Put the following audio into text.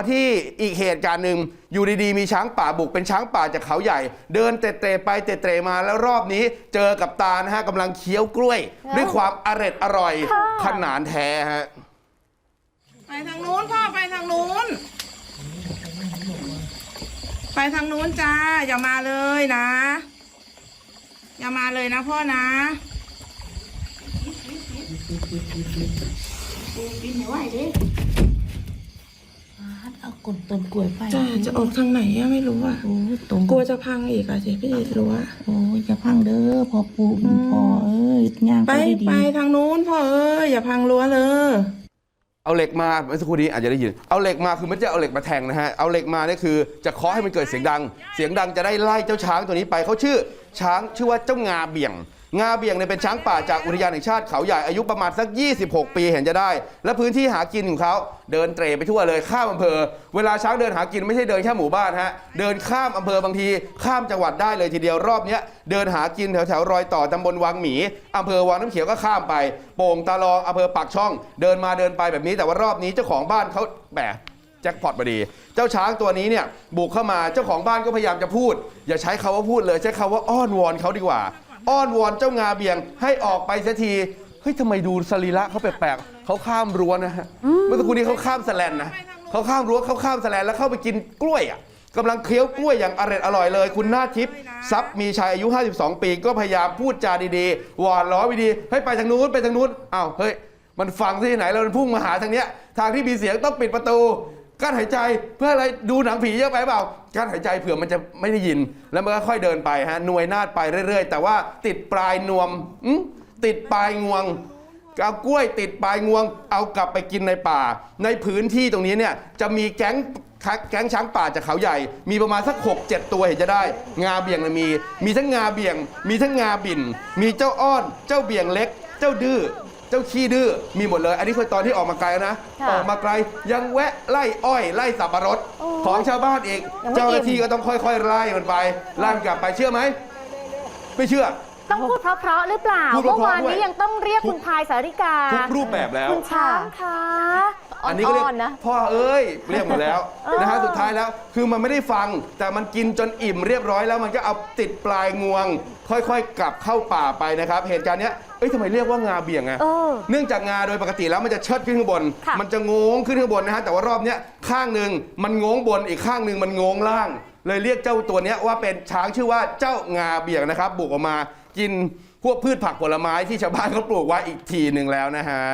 มาที่อีกเหตุการณ์หนึ่งอยู่ดีๆ มีช้างป่าบุกเป็นช้างป่าจากเขาใหญ่ เดินเตะๆไปเตะๆมาแล้วรอบนี้ เจอกับตานะฮะกำลังเคี้ยวกล้วย ด้วยความอร็ดอร่อย ขนาดแท้ฮะไปทางนู้นพ่อไปทางนู้น ไปทางนู้นจ้า อย่ามาเลยนะ อย่ามาเลยนะพ่อนะ เอากลต้นกล้วยไปจ้าจะออกทางไหนอะไม่รู้อะโอ้ยตรงกลัวจะพังอีกอะสิพี่รู้อะโอ้ยอย่าพังเด้อพอปูพอเอ้ยย่างไปไปดีไปทางนู้นพ่อเอ้ยอย่าพังรั้วเลยเอาเหล็กมาเมื่อสักครู่นี้อาจจะได้ยิน เอาเหล็กมาคือไม่ใช่เอาเหล็กมาแทงนะฮะ เอาเหล็กมาเนี่ยคือจะเคาะให้มันเกิดเสียงดัง เสียงดังจะได้ไล่เจ้าช้างตัวนี้ไปเขาชื่อช้างชื่อว่าเจ้างาเบี่ยง งาเบี่ยงเนี่ยเป็นช้างป่าจากอุทยานแห่งชาติเขาใหญ่อายุประมาณสัก 26 ปีเห็นจะได้ และพื้นที่หากินของเขาเดินเตรไปทั่วเลยข้ามอำเภอ เวลาช้างเดินหากินไม่ใช่เดินแค่หมู่บ้านฮะเดินข้ามอำเภอบางที ข้ามจังหวัดได้เลยทีเดียวรอบเนี้ยเดินหากินแถวแถวๆรอยต่อตำบลวังหมีอำเภอวังน้ำเขียวก็ข้ามไป โป่งตาลองอำเภอปากช่อง เดินมาเดินไปแบบนี้แต่ว่ารอบนี้เจ้าของบ้านเขาแหม แจ็คพอตพอดี เจ้าช้างตัวนี้เนี่ยบุกเข้ามาเจ้าของบ้านก็พยายามจะพูด อย่าใช้คาว่าพูดเลยใช้คาว่าอ้อนวอนเขาดีกว่า อ้อนวอนเจ้างาเบียงให้ออกไปเสียทีเฮ้ยทำไมดูสรีระเขาแปลกๆเขาข้ามรั้วนะฮะเมื่อสักครู่นี้เขาข้ามสแลนนะเขาข้ามรั้วเขาข้ามสแลนแล้วเข้าไปกินกล้วยอะกำลังเคี้ยวกล้วยอย่างอร่อยอร่อยเลย คุณนาทิพย์ทรัพย์มีชัยอายุ 52 ปีก็พยายามพูดจาดีๆหวานล้อวิดีให้ยไปทางนู้นไปทางนู้นอ้าวเฮ้ยมันฟังที่ไหนแล้วมันพุ่งมาหาทางเนี้ยทางที่มีเสียงต้องปิดประตู กั้นหายใจเพื่ออะไรดูหนังผีเยอะไปเปล่ากั้นหายใจเผื่อมันจะไม่ได้ยิน แล้วมันก็ค่อยเดินไปฮะหน่วยนาดไปเรื่อย ๆ แต่ว่าติดปลายนวมติดปลายงวงเอากล้วยติดปลายงวง เอากลับไปกินในป่า ในพื้นที่ตรงนี้เนี่ยจะมีแก๊งแก๊งช้างป่าจากเขาใหญ่ มีประมาณสัก 6 7 ตัวเห็นจะได้ งาเบี่ยงมี มีทั้งงาเบี่ยง มีทั้งงาบิน มีเจ้าอ้อน เจ้าเบี่ยงเล็ก เจ้าดื้อ เจ้าขี้ดื้อมีหมดเลย อันนี้คือตอนที่ออกมาไกลแล้วนะ ค่ะออกมาไกลยังแวะไล่อ้อยไล่สับปะรดโอ้ของชาวบ้านอีก ยังไม่เจ้าหน้าที่ก็ต้องค่อยๆไล่มันไปไล่มันกลับไปเชื่อไหมไม่เชื่อ ต้องพูดเพราะๆหรือเปล่าพูดเพราะๆเมื่อวานด้วยนี้ยังต้องเรียกคุณพายสาริกา ทุกรูปแบบแล้ว คุณช้างคะอันนี้ก็เรียกอ่อนๆนะ พ่อเอ้ยเรียกหมดแล้วเออนะฮะสุดท้ายแล้วคือมันไม่ได้ฟัง แต่มันกินจนอิ่มเรียบร้อยแล้วมันก็เอาติดปลายงวง ค่อยๆ กลับเข้าป่าไปนะครับ เหตุการณ์เนี้ยเอ้ยทำไมเรียกว่างาเบี่ยงอะเออเนื่องจากงาโดยปกติแล้วมันจะเชิดขึ้นข้างบน ค่ะ มันจะงงขึ้นข้างบนนะฮะแต่ว่ารอบเนี้ยข้างหนึ่งมันงงบนอีกข้างหนึ่งมันงงล่าง เลยเรียกเจ้าตัวเนี้ยว่าเป็นช้างชื่อว่าเจ้างาเบี่ยงนะครับบุกออกมา กินพวกพืชผักผลไม้ที่ชาวบ้านเขาปลูกไว้อีกทีหนึ่งแล้วนะฮะ